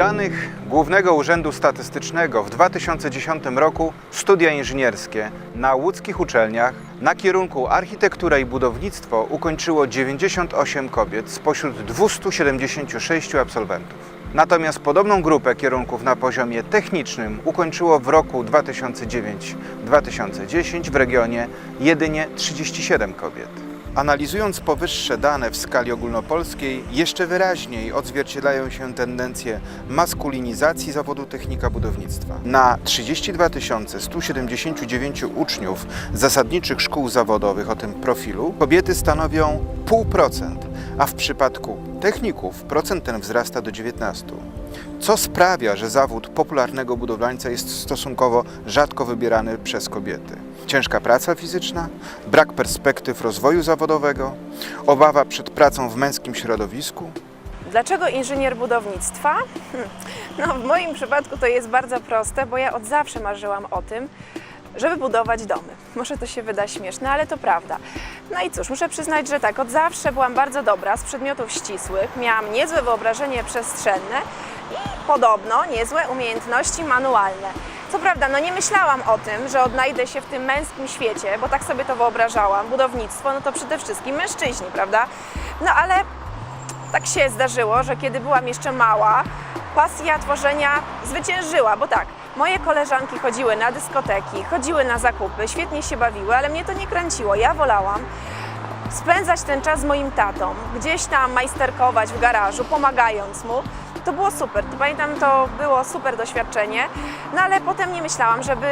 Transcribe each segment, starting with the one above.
Danych Głównego Urzędu Statystycznego w 2010 roku studia inżynierskie na łódzkich uczelniach na kierunku architektura i budownictwo ukończyło 98 kobiet spośród 276 absolwentów. Natomiast podobną grupę kierunków na poziomie technicznym ukończyło w roku 2009-2010 w regionie jedynie 37 kobiet. Analizując powyższe dane w skali ogólnopolskiej, jeszcze wyraźniej odzwierciedlają się tendencje maskulinizacji zawodu technika budownictwa. Na 32 179 uczniów zasadniczych szkół zawodowych o tym profilu kobiety stanowią 0,5%, a w przypadku techników procent ten wzrasta do 19%. Co sprawia, że zawód popularnego budowlańca jest stosunkowo rzadko wybierany przez kobiety? Ciężka praca fizyczna, brak perspektyw rozwoju zawodowego, obawa przed pracą w męskim środowisku? Dlaczego inżynier budownictwa? Hmm, No, w moim przypadku to jest bardzo proste, bo ja od zawsze marzyłam o tym, żeby budować domy. Może to się wyda śmieszne, ale to prawda. No i cóż, muszę przyznać, że tak, od zawsze byłam bardzo dobra z przedmiotów ścisłych, miałam niezłe wyobrażenie przestrzenne i podobno niezłe umiejętności manualne. Co prawda, no nie myślałam o tym, że odnajdę się w tym męskim świecie, bo tak sobie to wyobrażałam. Budownictwo, no to przede wszystkim mężczyźni, prawda? No ale tak się zdarzyło, że kiedy byłam jeszcze mała, pasja tworzenia zwyciężyła, bo tak, moje koleżanki chodziły na dyskoteki, chodziły na zakupy, świetnie się bawiły, ale mnie to nie kręciło. Ja wolałam spędzać ten czas z moim tatą, gdzieś tam majsterkować w garażu, pomagając mu. To było super. To Pamiętam, to było super doświadczenie, no ale potem nie myślałam, żeby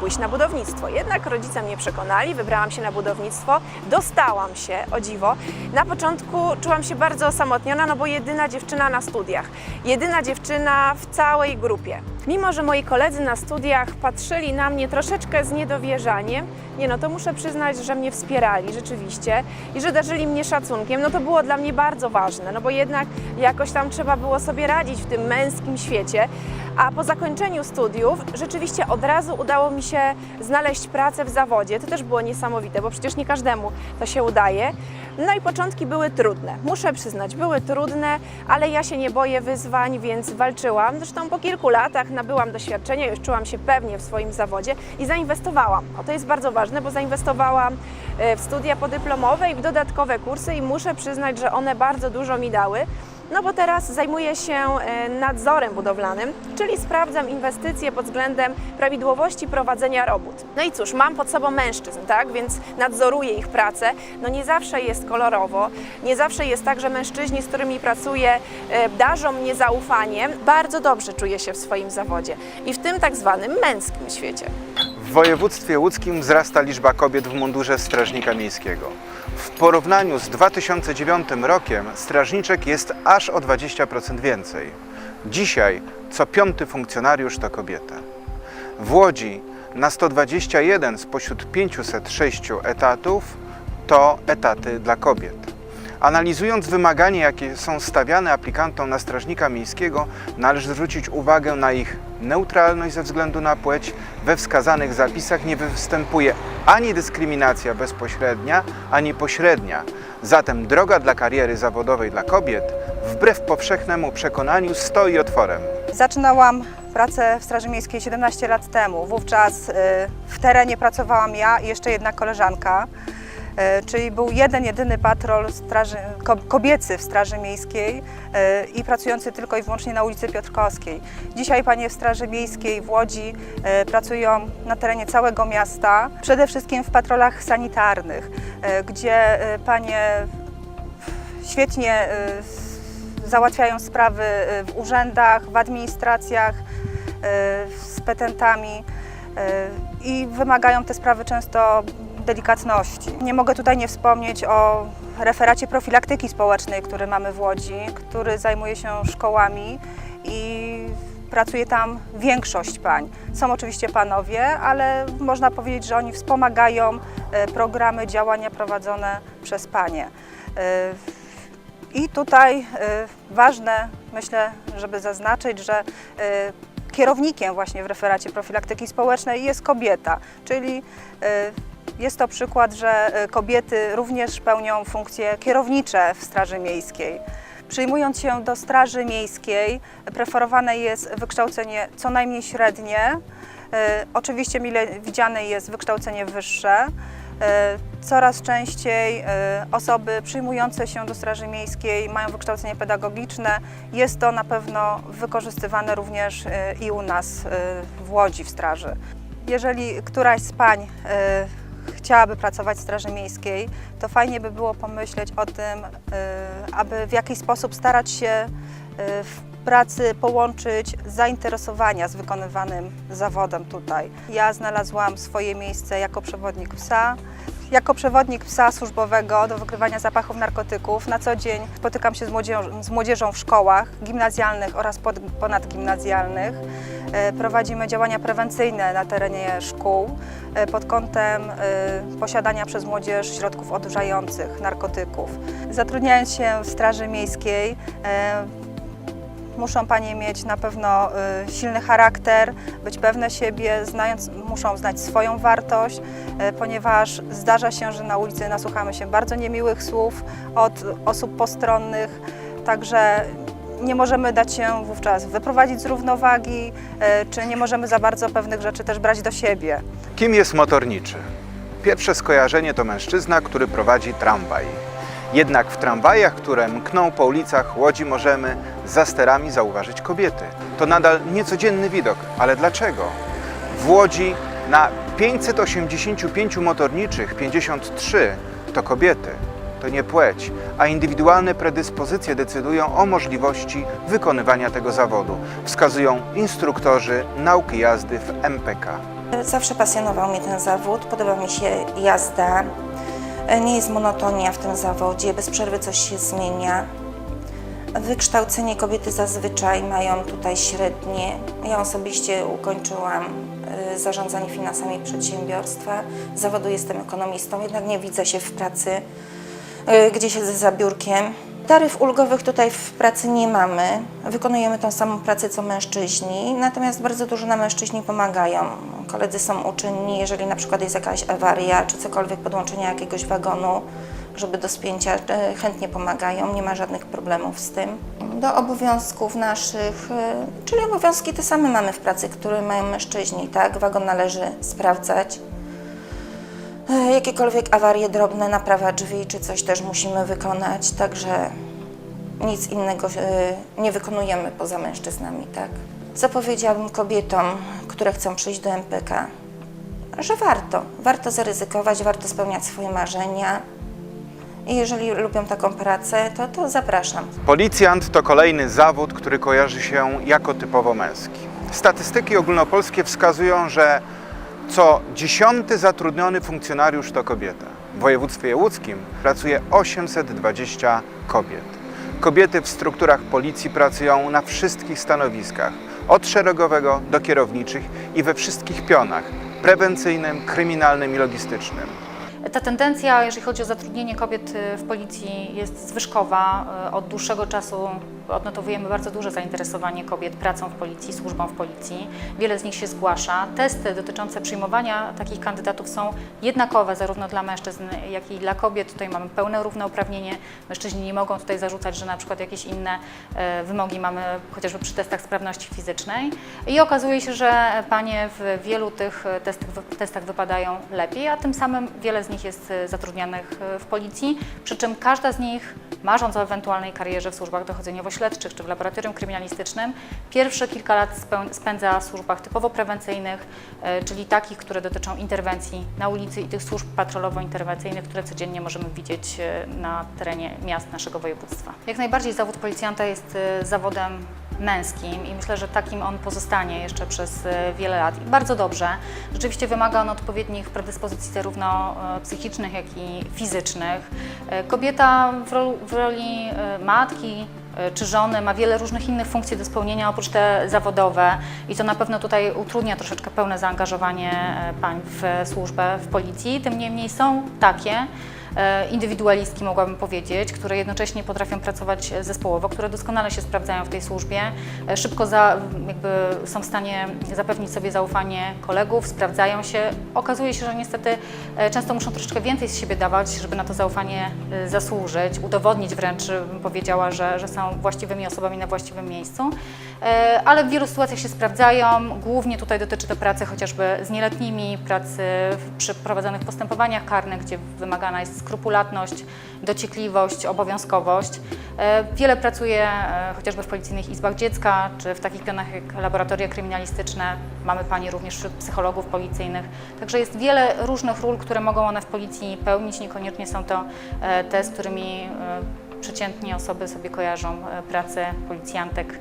pójść na budownictwo. Jednak rodzice mnie przekonali, wybrałam się na budownictwo, dostałam się, o dziwo. Na początku czułam się bardzo osamotniona, no bo jedyna dziewczyna na studiach, jedyna dziewczyna w całej grupie. Mimo, że moi koledzy na studiach patrzyli na mnie troszeczkę z niedowierzaniem, nie no, to muszę przyznać, że mnie wspierali rzeczywiście i że darzyli mnie szacunkiem, no to było dla mnie bardzo ważne, no bo jednak jakoś tam trzeba było sobie radzić w tym męskim świecie. A po zakończeniu studiów rzeczywiście od razu udało mi się znaleźć pracę w zawodzie. To też było niesamowite, bo przecież nie każdemu to się udaje. No i początki były trudne, muszę przyznać, były trudne, ale ja się nie boję wyzwań, więc walczyłam. Zresztą po kilku latach nabyłam doświadczenia, już czułam się pewnie w swoim zawodzie i zainwestowałam. O to jest bardzo ważne, bo zainwestowałam e, w studia podyplomowe i w dodatkowe kursy i muszę przyznać, że one bardzo dużo mi dały. No bo teraz zajmuję się e, nadzorem budowlanym, czyli sprawdzam inwestycje pod względem prawidłowości prowadzenia robót. No i cóż, mam pod sobą mężczyzn, tak, więc nadzoruję ich pracę. No nie zawsze jest kolorowo, nie zawsze jest tak, że mężczyźni, z którymi pracuję, e, darzą mnie zaufaniem. Bardzo dobrze czuję się w swoim zawodzie i w tym tak zwanym męskim świecie. W województwie łódzkim wzrasta liczba kobiet w mundurze strażnika miejskiego. W porównaniu z 2009 rokiem strażniczek jest aż o 20% więcej. Dzisiaj co piąty funkcjonariusz to kobieta. W Łodzi na 121 spośród 506 etatów to etaty dla kobiet. Analizując wymagania, jakie są stawiane aplikantom na strażnika miejskiego, należy zwrócić uwagę na ich neutralność ze względu na płeć. We wskazanych zapisach nie występuje ani dyskryminacja bezpośrednia, ani pośrednia. Zatem droga dla kariery zawodowej dla kobiet, wbrew powszechnemu przekonaniu, stoi otworem. Zaczynałam pracę w Straży Miejskiej 17 lat temu. Wówczas y, w terenie pracowałam ja i jeszcze jedna koleżanka. Y, Czyli był jeden, jedyny patrol straży, ko- kobiecy w Straży Miejskiej y, i pracujący tylko i wyłącznie na ulicy Piotrkowskiej. Dzisiaj panie w Straży Miejskiej w Łodzi y, pracują na terenie całego miasta, przede wszystkim w patrolach sanitarnych, gdzie panie świetnie załatwiają sprawy w urzędach, w administracjach, z petentami i wymagają te sprawy często delikatności. Nie mogę tutaj nie wspomnieć o referacie profilaktyki społecznej, który mamy w Łodzi, który zajmuje się szkołami i pracuje tam większość pań. Są oczywiście panowie, ale można powiedzieć, że oni wspomagają e, programy, działania prowadzone przez panie. E, I tutaj e, ważne, myślę, żeby zaznaczyć, że kierownikiem właśnie w referacie profilaktyki społecznej jest kobieta, czyli jest to przykład, że e, kobiety również pełnią funkcje kierownicze w Straży Miejskiej. Przyjmując się do Straży Miejskiej, preferowane jest wykształcenie co najmniej średnie. E, Oczywiście mile widziane jest wykształcenie wyższe. E, Coraz częściej osoby przyjmujące się do Straży Miejskiej mają wykształcenie pedagogiczne. Jest to na pewno wykorzystywane również i u nas w Łodzi w Straży. Jeżeli któraś z pań chciałaby pracować w Straży Miejskiej, to fajnie by było pomyśleć o tym, e, aby w jakiś sposób starać się e, w pracy połączyć zainteresowania z wykonywanym zawodem tutaj. Ja znalazłam swoje miejsce jako przewodnik psa. Jako przewodnik psa służbowego do wykrywania zapachów narkotyków na co dzień spotykam się z młodzieżą, z młodzieżą w szkołach gimnazjalnych oraz pod, ponadgimnazjalnych. E, Prowadzimy działania prewencyjne na terenie szkół e, pod kątem e, posiadania przez młodzież środków odurzających, narkotyków. Zatrudniając się w Straży Miejskiej, Muszą Panie mieć na pewno y, silny charakter, być pewne siebie, znając, muszą znać swoją wartość, y, ponieważ zdarza się, że na ulicy nasłuchamy się bardzo niemiłych słów od osób postronnych, także nie możemy dać się wówczas wyprowadzić z równowagi, y, czy nie możemy za bardzo pewnych rzeczy też brać do siebie. Kim jest motorniczy? Pierwsze skojarzenie to mężczyzna, który prowadzi tramwaj. Jednak w tramwajach, które mkną po ulicach Łodzi, możemy za sterami zauważyć kobiety. To nadal niecodzienny widok, ale dlaczego? W Łodzi na 585 motorniczych 53 to kobiety. To nie płeć, a indywidualne predyspozycje decydują o możliwości wykonywania tego zawodu, wskazują instruktorzy nauki jazdy w MPK. Zawsze pasjonował mnie ten zawód, podoba mi się jazda. Nie jest monotonia w tym zawodzie, bez przerwy coś się zmienia. Wykształcenie kobiety zazwyczaj mają tutaj średnie. Ja osobiście ukończyłam y, zarządzanie finansami przedsiębiorstwa. Z zawodu jestem ekonomistą, jednak nie widzę się w pracy, y, gdzie siedzę za biurkiem. Taryf ulgowych tutaj w pracy nie mamy. Wykonujemy tą samą pracę co mężczyźni, natomiast bardzo dużo nam mężczyźni pomagają. Koledzy są uczynni, jeżeli na przykład jest jakaś awaria czy cokolwiek podłączenia jakiegoś wagonu, żeby do spięcia e, chętnie pomagają, nie ma żadnych problemów z tym. Do obowiązków naszych, e, czyli obowiązki te same mamy w pracy, które mają mężczyźni, tak? Wagon należy sprawdzać. E, Jakiekolwiek awarie drobne, naprawa drzwi czy coś też musimy wykonać, także nic innego nie wykonujemy poza mężczyznami, tak? Co powiedziałabym kobietom, które chcą przyjść do MPK? Że warto, warto zaryzykować, warto spełniać swoje marzenia. I jeżeli lubią taką pracę, to, to zapraszam. Policjant to kolejny zawód, który kojarzy się jako typowo męski. Statystyki ogólnopolskie wskazują, że co dziesiąty zatrudniony funkcjonariusz to kobieta. W województwie łódzkim pracuje 820 kobiet. Kobiety w strukturach policji pracują na wszystkich stanowiskach, od szeregowego do kierowniczych i we wszystkich pionach prewencyjnym, kryminalnym i logistycznym. Ta tendencja, jeżeli chodzi o zatrudnienie kobiet y, w policji, jest zwyżkowa. Y, Od dłuższego czasu odnotowujemy bardzo duże zainteresowanie kobiet pracą w policji, służbą w policji. Wiele z nich się zgłasza. Testy dotyczące przyjmowania takich kandydatów są jednakowe zarówno dla mężczyzn, jak i dla kobiet. Tutaj mamy pełne równouprawnienie. Mężczyźni nie mogą tutaj zarzucać, że na przykład jakieś inne e, wymogi mamy chociażby przy testach sprawności fizycznej. I okazuje się, że panie w wielu tych testach, testach wypadają lepiej, a tym samym wiele z nich jest e, zatrudnianych e, w policji, przy czym każda z nich, marząc o ewentualnej karierze w służbach dochodzeniowo-śledczych czy w laboratorium kryminalistycznym, pierwsze kilka lat spędza w służbach typowo prewencyjnych, e, czyli takich, które dotyczą interwencji na ulicy i tych służb patrolowo-interwencyjnych, które codziennie możemy widzieć e, na terenie miast naszego województwa. Jak najbardziej zawód policjanta jest e, zawodem męskim i myślę, że takim on pozostanie jeszcze przez wiele lat. I bardzo dobrze. Rzeczywiście wymaga on odpowiednich predyspozycji zarówno psychicznych, jak i fizycznych. Kobieta w, rol, w roli matki czy żony ma wiele różnych innych funkcji do spełnienia oprócz te zawodowe i to na pewno tutaj utrudnia troszeczkę pełne zaangażowanie e, pań w służbę w policji. Tym niemniej są takie, e, indywidualistki, mogłabym powiedzieć, które jednocześnie potrafią pracować zespołowo, które doskonale się sprawdzają w tej służbie, e, szybko za, są w stanie zapewnić sobie zaufanie kolegów, sprawdzają się. Okazuje się, że niestety e, często muszą troszeczkę więcej z siebie dawać, żeby na to zaufanie e, zasłużyć, udowodnić wręcz, bym powiedziała, że, że są właściwymi osobami na właściwym miejscu. E, Ale w wielu sytuacjach się sprawdzają. Głównie tutaj dotyczy to pracy chociażby z nieletnimi, pracy przy prowadzonych postępowaniach karnych, gdzie wymagana jest skrupulatność, dociekliwość, obowiązkowość. E, Wiele pracuję e, chociażby w policyjnych izbach dziecka, czy w takich pionach jak laboratoria kryminalistyczne. Mamy Pani również wśród psychologów policyjnych. Także jest wiele różnych ról, które mogą one w policji pełnić. Niekoniecznie są to e, te, z którymi przeciętnie osoby sobie kojarzą pracę policjantek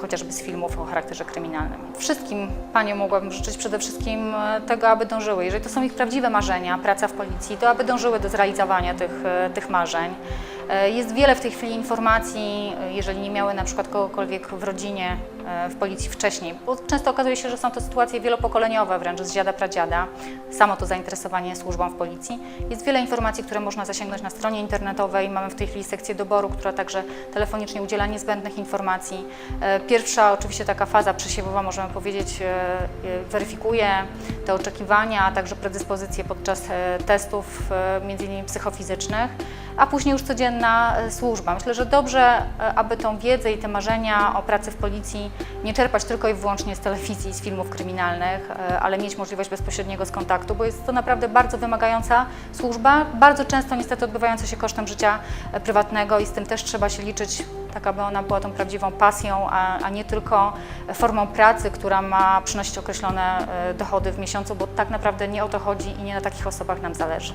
chociażby z filmów o charakterze kryminalnym. Wszystkim Paniom mogłabym życzyć przede wszystkim e, tego, aby dążyły, jeżeli to są ich prawdziwe marzenia, praca w policji, to aby dążyły do zrealizowania tych, e, tych marzeń. E, Jest wiele w tej chwili informacji, e, jeżeli nie miały na przykład kogokolwiek w rodzinie e, w policji wcześniej, bo często okazuje się, że są to sytuacje wielopokoleniowe, wręcz z dziada pradziada, samo to zainteresowanie służbą w policji. Jest wiele informacji, które można zasięgnąć na stronie internetowej. Mamy w tej chwili sekcję doboru, która także telefonicznie udziela niezbędnych informacji. E, Pierwsza oczywiście taka faza przesiewowa, możemy powiedzieć, e, e, weryfikuje te oczekiwania, a także predyspozycje podczas e, testów, e, między innymi psychofizycznych, a później już codzienna e, służba. Myślę, że dobrze, e, aby tą wiedzę i te marzenia o pracy w policji nie czerpać tylko i wyłącznie z telewizji, z filmów kryminalnych, e, ale mieć możliwość bezpośredniego z kontaktu, bo jest to naprawdę bardzo wymagająca służba, bardzo często niestety odbywająca się kosztem życia e, prywatnego i z tym też trzeba się liczyć, tak aby ona była tą prawdziwą pasją, a, a nie tylko formą pracy, która ma przynosić określone e, dochody w miesiącu, bo tak naprawdę nie o to chodzi i nie na takich osobach nam zależy.